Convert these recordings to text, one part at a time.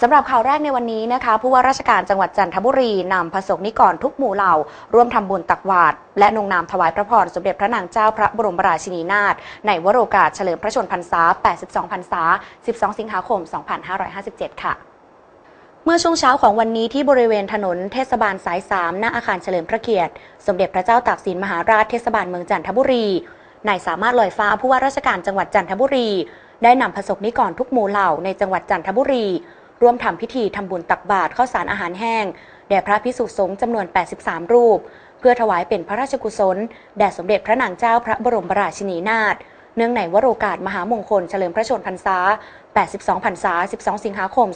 สำหรับข่าวแรกในวันนี้นะคะผู้ว่าราชการจังหวัดจันทบุรีนำพระสงฆ์นิกรทุกหมู่เหล่า ร่วมทำบุญตักบาตรและนงนามถวายพระพรสมเด็จพระนางเจ้าพระบรมราชินีนาถในวโรกาสเฉลิมพระชนพรรษา 82 พรรษา 12 สิงหาคม 2557 ค่ะเมื่อช่วงเช้าของวันนี้ที่บริเวณถนนเทศบาลสาย 3 หน้าอาคารเฉลิมพระเกียรติ สมเด็จพระเจ้าตากสินมหาราชเทศบาลเมืองจันทบุรีนายสามารถลอยฟ้าผู้ว่าราชการจังหวัดจันทบุรี ได้นำพระสงฆ์นิกรทุกหมู่เหล่าในจังหวัดจันทบุรี ร่วมทำพิธีทำบุญตักบาตรข้าวสารอาหารแห้ง แด่พระพิสุสงฆ์จำนวน 83 รูป เพื่อถวายเป็นพระราชกุศล แด่สมเด็จพระนางเจ้าพระบรมราชินีนาถเนื่องในวโรกาสมหามงคลเฉลิมพระชนพรรษา 82 พรรษา 12 สิงหาคม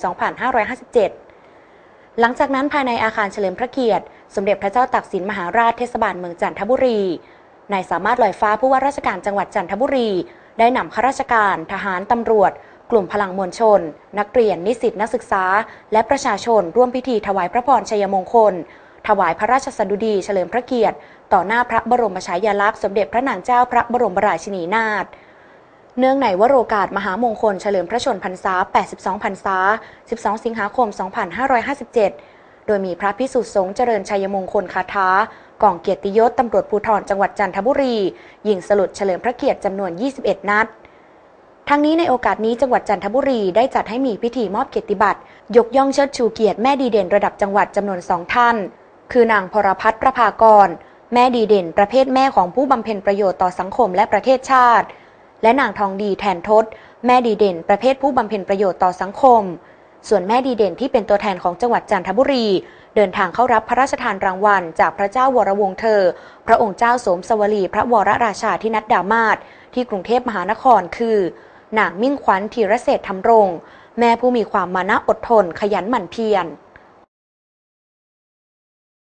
2557 หลังจากนั้นภายในอาคารเฉลิมพระเกียรติ สมเด็จพระเจ้าตากสินมหาราชเทศบาลเมืองจันทบุรี นายสามารถลอยฟ้าผู้ว่าราชการจังหวัดจันทบุรี ได้นำข้าราชการ ทหาร ตำรวจ กลุ่มพลังมวลชน นักเรียน นิสิตนักศึกษา และประชาชนร่วมพิธีถวายพระพรชัยมงคล ถวายพระราชสดุดีเฉลิมพระเกียรติ ต่อหน้าพระบรมฉายาลักษณ์สมเด็จพระนางเจ้าพระบรมราชินีนาถเนื่องในวโรกาสมหามงคลเฉลิมพระชนพรรษา 82 พรรษา 12 สิงหาคม 2557 โดยมีพระพิสุทธิสงฆ์เจริญชัยมงคลคาถากองเกียรติยศตำรวจภูธรจังหวัดจันทบุรี ยิงสลุดเฉลิมพระเกียรติจำนวน 21 นัด ทั้งนี้ในโอกาสนี้จังหวัดจันทบุรีได้จัดให้มีพิธีมอบเกียรติบัตร ยกย่องเชิดชูเกียรติแม่ดีเด่นระดับจังหวัดจำนวนสองท่าน คือนางพรพัฒน์ประภากร แม่ดีเด่น ประเภทแม่ของผู้บำเพ็ญประโยชน์ต่อสังคมและประเทศชาติ และนางทองดีแทนทศ แม่ดีเด่น ประเภทผู้บำเพ็ญประโยชน์ต่อสังคม ส่วนแม่ดีเด่นที่เป็นตัวแทนของจังหวัดจันทบุรี เดินทางเข้ารับพระราชทานรางวัล จากพระเจ้าวรวงเธอ พระองค์เจ้าสมสวลี พระวรราชาธินัดดามาศที่กรุงเทพมหานครคือ นางมิ่งขวัญธีรเศษธรรมรงค์แม่ผู้มีความมานะอดทนขยันหมั่นเพียร